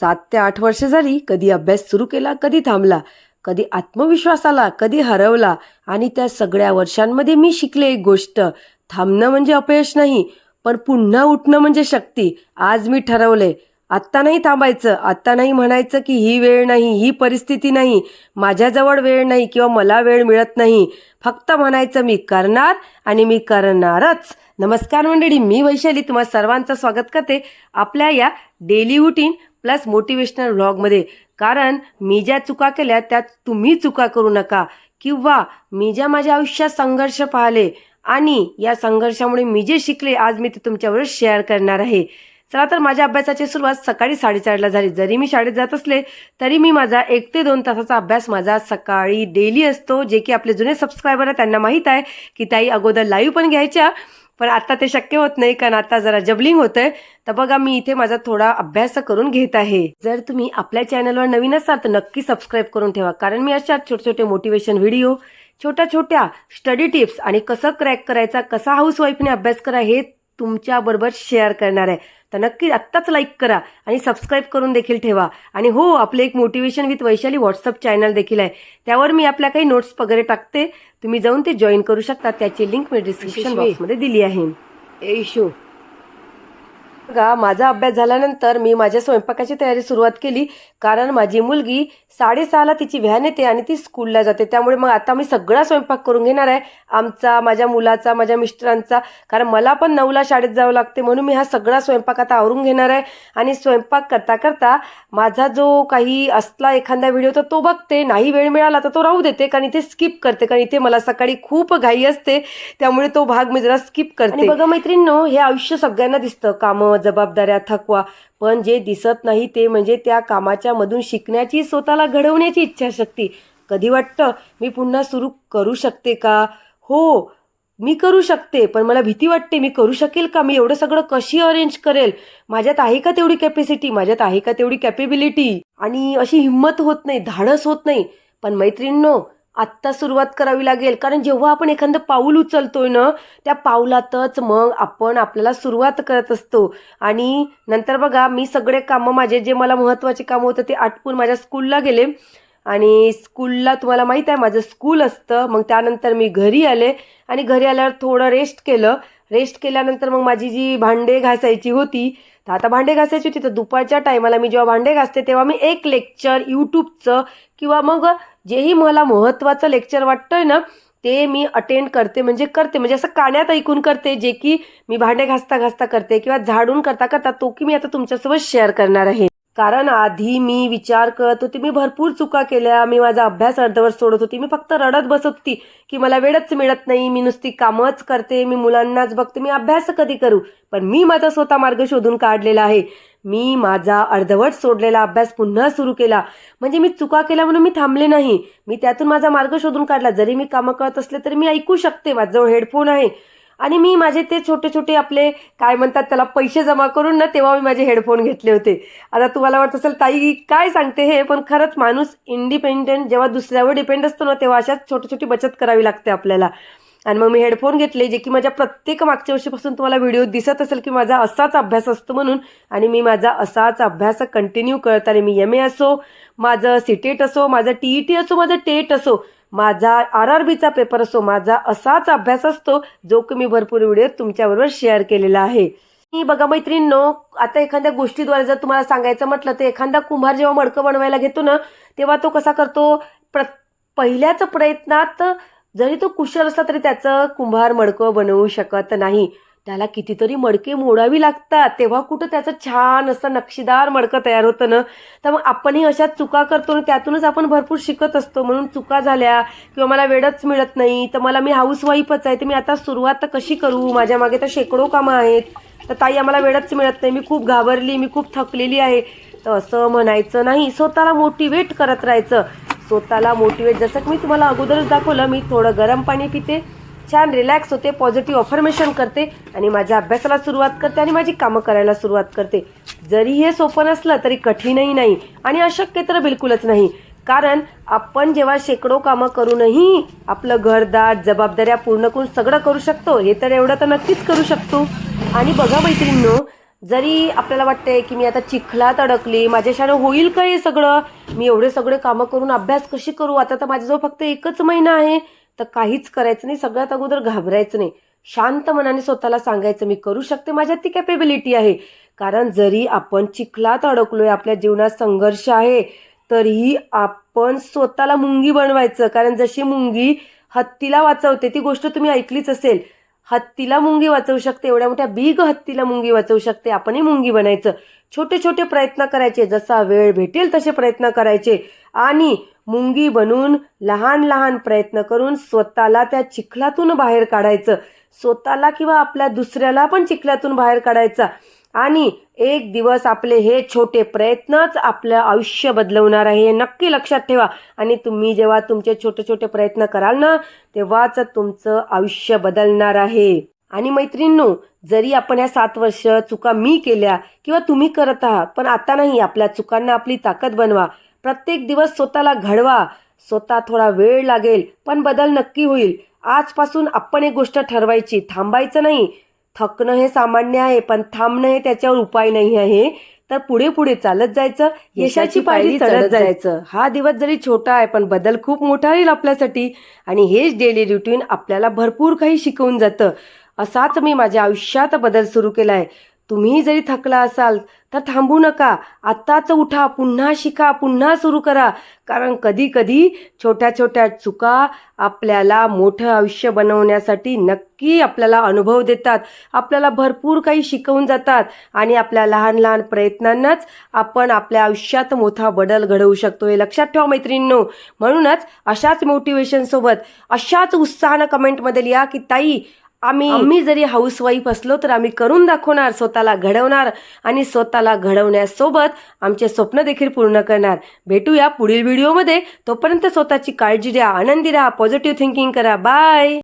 सात ते आठ वर्ष झाली कधी अभ्यास सुरू केला कधी थांबला कधी आत्मविश्वास आला कधी हरवला आणि त्या सगळ्या वर्षांमध्ये मी शिकले एक गोष्ट थांबणं म्हणजे अपयश नाही पण पुन्हा उठणं म्हणजे शक्ती. आज मी ठरवले आत्ता नाही थांबायचं आत्ता नाही म्हणायचं की ही वेळ नाही ही परिस्थिती नाही माझ्याजवळ वेळ नाही किंवा मला वेळ मिळत नाही. फक्त म्हणायचं मी करणार आणि मी करणारच. नमस्कार मंडळी मी वैशाली तुम्हा सर्वांचं स्वागत करते. आपल्या या डेली रुटीन प्लस मोटिवेशनल व्लॉगमध्ये. कारण मी ज्या चुका केल्या त्या तुम्ही चुका करू नका. किंवा मी ज्या माझ्या आयुष्यात संघर्ष पाहिले आणि या संघर्षामुळे मी जे शिकले आज मी ते तुमच्याबरोबर शेअर करणार आहे. चला तर माझ्या अभ्यासाची सुरुवात सकाळी साडेचारला झाली. जरी मी शाळेत जात असले तरी मी माझा एक ते दोन तासाचा अभ्यास माझा सकाळी डेली असतो. जे की आपले जुने सबस्क्रायबर आहेत त्यांना माहीत आहे की ताई अगोदर लाईव्ह पण घ्यायच्या. पण आता ते शक्य होत नाही कारण आता जरा जबलिंग होतंय. तर बघा मी इथे माझा थोडा अभ्यास करून घेत आहे. जर तुम्ही आपल्या चॅनलवर नवीन असाल तर नक्की सबस्क्राईब करून ठेवा. कारण मी अशा छोटे छोटे मोटिवेशन व्हिडिओ छोट्या छोट्या स्टडी टिप्स आणि कसं क्रॅक करायचा कसा हाऊसवाईफने अभ्यास करा हे तुमच्या बरोबर शेअर करणार आहे. तर नक्की आत्ताच लाईक करा आणि सबस्क्राईब करून देखील ठेवा. आणि हो आपले एक motivation with Vaishali WhatsApp channel देखील आहे. त्यावर मी आपल्या काही नोट्स वगैरे टाकते. तुम्ही जाऊन ते जॉईन करू शकता. त्याची लिंक मी डिस्क्रिप्शन बॉक्समध्ये दिली आहे. इशू बघा माझा अभ्यास झाल्यानंतर मी माझ्या स्वयंपाकाची तयारी सुरुवात केली. कारण माझी मुलगी साडेसहाला तिची व्हॅन येते आणि ती स्कूलला जाते. त्यामुळे मग आता मी सगळा स्वयंपाक करून घेणार आहे. आमचा माझ्या मुलाचा माझ्या मिस्टरांचा. कारण मला पण नऊला शाळेत जावं लागते म्हणून मी हा सगळा स्वयंपाक आता आवरून घेणार आहे. आणि स्वयंपाक करता करता माझा जो काही असला एखादा व्हिडिओ तर तो बघते. नाही वेळ मिळाला तर तो राहू देते. कारण इथे स्किप करते. कारण इथे मला सकाळी खूप घाई असते. त्यामुळे तो भाग मी जरा स्किप करते. बघा मैत्रिणींनो हे आयुष्य सगळ्यांना दिसतं. कामं जबाबदाऱ्या थकवा. पण जे दिसत नाही ते म्हणजे त्या कामाच्या मधून शिकण्याची स्वतःला घडवण्याची इच्छाशक्ती. कधी वाटतं मी पुन्हा सुरू करू शकते का? हो मी करू शकते पण मला भीती वाटते मी करू शकेल का? मी एवढं सगळं कशी अरेंज करेल? माझ्यात आहे का तेवढी कॅपॅसिटी माझ्यात आहे का तेवढी कॅपेबिलिटी आणि अशी हिंमत होत नाही धाडस होत नाही. पण मैत्रिणींनो आत्ता सुरुवात करावी लागेल. कारण जेव्हा आपण एखादं पाऊल उचलतोय ना त्या पाऊलातच मग आपण आपल्याला सुरुवात करत असतो. आणि नंतर बघा मी सगळे कामं माझे जे मला महत्त्वाचे कामं होतं ते आटपून माझ्या स्कूलला गेले. आणि स्कूलला तुम्हाला माहीत आहे माझं स्कूल असतं. मग त्यानंतर मी घरी आले आणि घरी आल्यावर थोडं रेस्ट केलं. रेस्ट केल्यानंतर मग माझी जी भांडे घासायची होती तर आता भांडे घासायची होती तर दुपारच्या टायमाला मी जेव्हा भांडे घासते तेव्हा मी एक लेक्चर यूट्यूबचं किंवा मग जेही मला महत्त्वाचं लेक्चर वाटतंय ना ते मी अटेंड करते म्हणजे करते म्हणजे असं काण्यात ऐकून करते जे की मी भांडे घासता घासता करते किंवा झाडून करता करता तो की मी आता तुमच्यासोबत शेअर करणार आहे. कारण आधी मी विचार करत होती मी भरपूर चुका केल्या मी माझा अभ्यास अर्धवट सोडत होती मी फक्त रडत बसत होती की मला वेळच मिळत नाही मी नुसती कामच करते मी मुलांनाच बघते मी अभ्यास कधी करू? पण मी माझा स्वतः मार्ग शोधून काढलेला आहे. मी माझा अर्धवट सोडलेला अभ्यास पुन्हा सुरू केला. म्हणजे मी चुका केल्या म्हणून मी थांबले नाही. मी त्यातून माझा मार्ग शोधून काढला. जरी मी कामं करत असले तरी मी ऐकू शकते माझ्याजवळ हेडफोन आहे. आणि मी माझे ते छोटे छोटे आपले काय म्हणतात त्याला पैसे जमा करून ना तेव्हा मी माझे हेडफोन घेतले होते. आता तुम्हाला वाटत असेल ताई काय सांगते हे? पण खरंच माणूस इंडिपेंडेंट जेव्हा दुसऱ्यावर डिपेंड असतो ना तेव्हा अशाच छोटी छोटी बचत करावी लागते आपल्याला. आणि मग मी हेडफोन घेतले जे की माझ्या प्रत्येक मागच्या वर्षीपासून तुम्हाला व्हिडिओ दिसत असेल की माझा असाच अभ्यास असतो म्हणून आणि मी माझा असाच अभ्यास कंटिन्यू करत आले मी एम ए असो माझं सिटेट असो माझं टी ई टी असो माझं टेट असो माझा आर आर बीचा पेपर असो माझा असाच अभ्यास असतो जो की मी भरपूर व्हिडिओ तुमच्याबरोबर शेअर केलेला आहे. मी बघा मैत्रिणींनो आता एखाद्या गोष्टीद्वारे जर तुम्हाला सांगायचं म्हटलं तर एखादा कुंभार जेव्हा मडकं बनवायला घेतो ना तेव्हा तो कसा करतो? प्र पहिल्याच प्रयत्नात जरी तो कुशल असला तरी त्याचं कुंभार मडकं बनवू शकत नाही. त्याला कितीतरी मडके मोडावी लागतात. तेव्हा कुठं त्याचं छान असं नक्षीदार मडकं तयार होतं ना? तर मग आपणही अशा चुका करतो ना त्यातूनच आपण भरपूर शिकत असतो. म्हणून चुका झाल्या किंवा मला वेळच मिळत नाही तर मला मी हाऊसवाईफच आहे तर मी आता सुरुवात तर कशी करू? माझ्या मागे तर शेकडो कामं आहेत. तर ताई आम्हाला वेळच मिळत नाही. मी खूप घाबरली मी खूप थकलेली आहे. तर असं म्हणायचं नाही. स्वतःला मोटिवेट करत राहायचं. स्वतःला मोटिवेट जसं की मी तुम्हाला अगोदरच दाखवलं मी थोडं गरम पाणी पिते. छान रिलॅक्स होते पॉझिटिव्ह अफर्मेशन करते आणि माझ्या अभ्यासाला सुरुवात करते आणि माझी कामं करायला सुरुवात करते. जरी हे सोपं नसलं तरी कठीणही नाही आणि अशक्य तर बिलकुलच नाही. कारण आपण जेव्हा शेकडो कामं करूनही आपलं घरदार जबाबदाऱ्या पूर्ण करून सगळं करू शकतो हे तर एवढं तर नक्कीच करू शकतो. आणि बघा मैत्रिणींनो जरी आपल्याला वाटतंय की मी आता चिखलात अडकली माझ्याशाने होईल का हे सगळं? मी एवढे सगळे कामं करून अभ्यास कशी करू? आता तर माझ्याजवळ फक्त एकच महिना आहे. तर काहीच करायचं नाही सगळ्यात अगोदर घाबरायचं नाही. शांत मनाने स्वतःला सांगायचं मी करू शकते माझ्यात ती कॅपेबिलिटी आहे. कारण जरी आपण चिखलात अडकलोय आपल्या जीवनात संघर्ष आहे तरीही आपण स्वतःला मुंगी बनवायचं. कारण जशी मुंगी हत्तीला वाचवते ती गोष्ट तुम्ही ऐकलीच असेल. हत्तीला मुंगी वाचवू शकते एवढ्या मोठ्या बिग हत्तीला मुंगी वाचवू शकते आपणही मुंगी बनायचं. छोटे छोटे प्रयत्न करायचे जसा वेळ भेटेल तसे प्रयत्न करायचे. आणि मुंगी बनून लहान लहान प्रयत्न करून स्वतःला त्या चिखलातून बाहेर काढायचं. स्वतःला किंवा आपल्या दुसऱ्याला पण चिखलातून बाहेर काढायचा. आणि एक दिवस आपले हे छोटे प्रयत्नच आपलं आयुष्य बदलवणार आहे हे नक्की लक्षात ठेवा. आणि तुम्ही जेव्हा तुमचे छोटे छोटे प्रयत्न कराल ना तेव्हाच तुमचं आयुष्य बदलणार आहे. आणि मैत्रिणींनो जरी आपण ह्या सात वर्ष चुका मी केल्या किंवा तुम्ही करत आहात पण आता नाही. आपल्या चुकांना आपली ताकद बनवा. प्रत्येक दिवस स्वतःला घडवा. स्वतः थोडा वेळ लागेल पण बदल नक्की होईल. आजपासून आपण एक गोष्ट ठरवायची. थांबायचं नाही. थकणं हे सामान्य आहे पण थांबणं हे त्याच्यावर उपाय नाही आहे. तर पुढे पुढे चालत जायचं. यशाची पायरी चढत जायचं. हा दिवस जरी छोटा आहे पण बदल खूप मोठा येईल आपल्यासाठी. आणि हेच डेली रुटीन आपल्याला भरपूर काही शिकवून जातं. असाच मी माझ्या आयुष्यात बदल सुरू केला आहे तुम्ही जरी थकला असाल तर थांबू नका. आत्ताच उठा पुन्हा शिका पुन्हा सुरू करा. कारण कधी कधी छोट्या छोट्या चुका आपल्याला मोठं आयुष्य बनवण्यासाठी नक्की आपल्याला अनुभव देतात. आपल्याला भरपूर काही शिकवून जातात आणि आपल्या लहान लहान प्रयत्नांनाच आपण आपल्या आयुष्यात मोठा बदल घडवू शकतो हे लक्षात ठेवा मैत्रिणींनो. म्हणूनच अशाच मोटिवेशनसोबत अशाच उत्साहानं कमेंटमध्ये लिहा की ताई आम्ही आम्ही जरी हाऊसवाईफ असलो तर आम्ही करून दाखवणार स्वतःला घडवणार आणि स्वतःला घडवण्यासोबत आमचे स्वप्न देखील पूर्ण करणार. भेटूया पुढील व्हिडिओमध्ये तोपर्यंत स्वतःची काळजी द्या आनंदी राहा पॉझिटिव्ह थिंकिंग करा. बाय